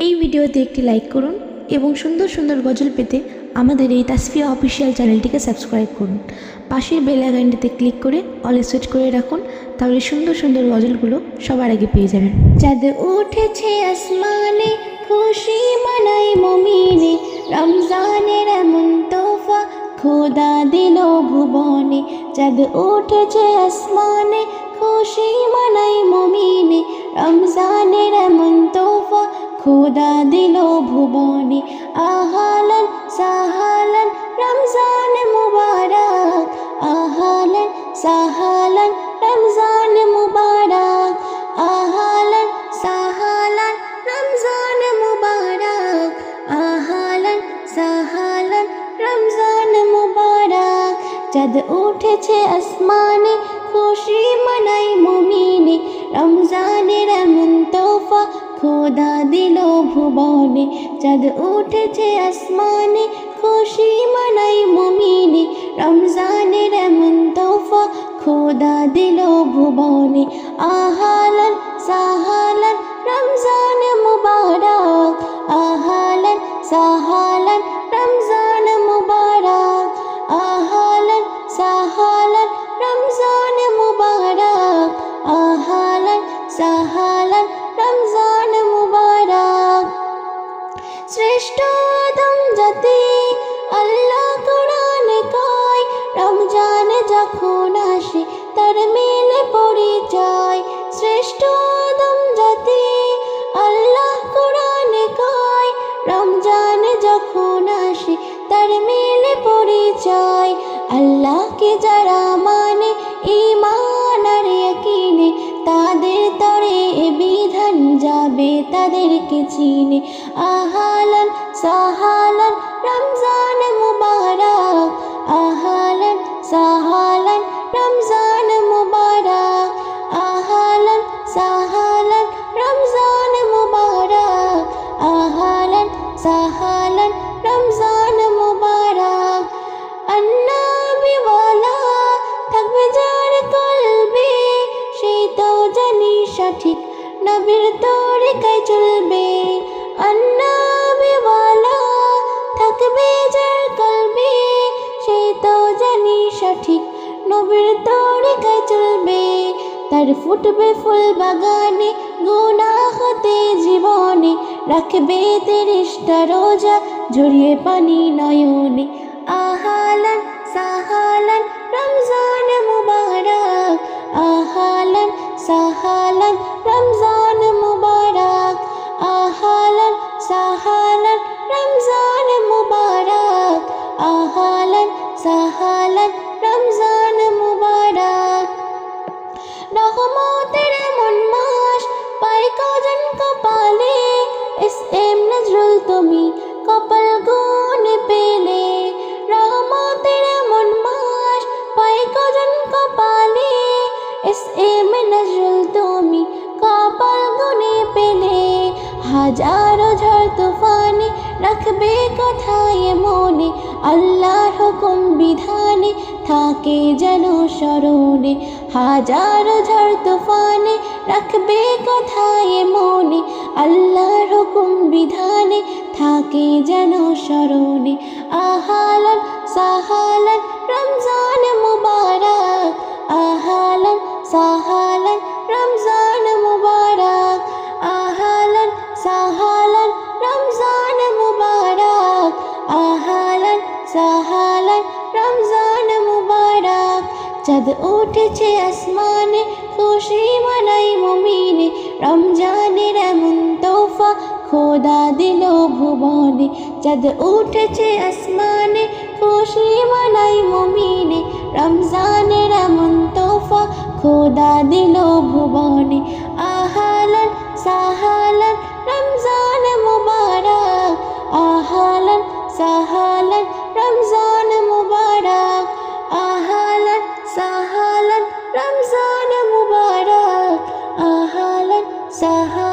এই ভিডিওতে একটি লাইক করুন এবং সুন্দর সুন্দর গজল পেতে আমাদের এই তাসফিয়া অফিসিয়াল চ্যানেলটিকে সাবস্ক্রাইব করুন। পাশের বেল আইকনটিতে ক্লিক করে অলে সুইচ করে রাখুন, তাহলে সুন্দর সুন্দর গজলগুলো সবার আগে পেয়ে যাবেন। চাঁদ উঠেছে আসমানে, খুশি মানাই মমিনে, রমজানের এমন তোফা খোদা দিল ভুবনে। চাঁদ উঠেছে আসমানে, খুশি মানাই মমিনে খোদা দিল ভুবনে, আহালান সাহালান, রমজান মুবারক, আহালান সাহালান, রমজান মুবারক, আহালান সাহালান, রমজান মুবারক, আহালান সাহালান, রমজান মুবারক। চাঁদ উঠেছে আসমানে, খুশি খোদা দিল ভুবনে, চাঁদ উঠেছে আসমানে, খুশি মানাই মমিনে, রমজানের এমন তোফা খোদা দিল ভুবনে। আহালান সাহালান আদম আল্লাহ কোরআনে কয়, রমজান যখন আসে তার মেলে পরিচয় শ্রেষ্ঠ আদম জাতি আল্লাহ কোরআনে কয়, রমজান যখন আসে তার মেলে পরিচয় আল্লাহকে যারা মানে ইমান তাদেরকে চিনে। আহালান, সাহালান, রমজান মুবারক। আহালান, সাহালান, রমজান মুবারক। আহালান, সাহালান, রমজান মুবারক। আহালান, সাহালান, রমজান মুবারক। আন্নাবি ওয়ালা, থাকবে যার কলবে, সেই তো জানি সঠিক নবীর তরিকায় চলবে আন্নাবি ওয়ালা থাকবে যার কলবে সেই তো জানি সঠিক নবীর তরিকায় চলবে। তার ফুটবে ফুল বাগানে গুণা জীবনে, রাখবে তেরিশটা রোজা, ঝরিয়ে পানি নয়নে। আহালান, সাহালান, রমজান মুবারক। আহালান, সাহালান, রমজান রমজান মুবারক, আহালান সাহালান, রমজান মুবারক। রহমতের এমন মাস, পাই কজন কপালে এস এম নজরুল তুমি কপাল গুনে পেলে। রহমতের এমন মাস, পাই কজন কপালে এস এম নজরুল তুমি কপাল গুনে পেলে। হাজারো ঝড় রাখবে কথায় মনে, আল্লাহর হুকুম বিধানে থাকে যেন স্মরণে। হাজারো ঝড় তুফানে রাখবে কথায় মনে, আল্লাহর হুকুম বিধানে থাকে যেন স্মরণে। আহালান সাহালান রমজান রমজান মুবারক। চাঁদ উঠেছে আসমানে, খুশি মানাই মুমিনে। রমজানের এমন তোফা খোদা দিল ভুবনে। চাঁদ উঠেছে আসমানে, খুশি মানাই মুমিনে। রমজানের এমন তোফা খোদা দিল ভুবনে। আহালান সাহালান, রমজান মুবারক। আহালান সাহালান sahara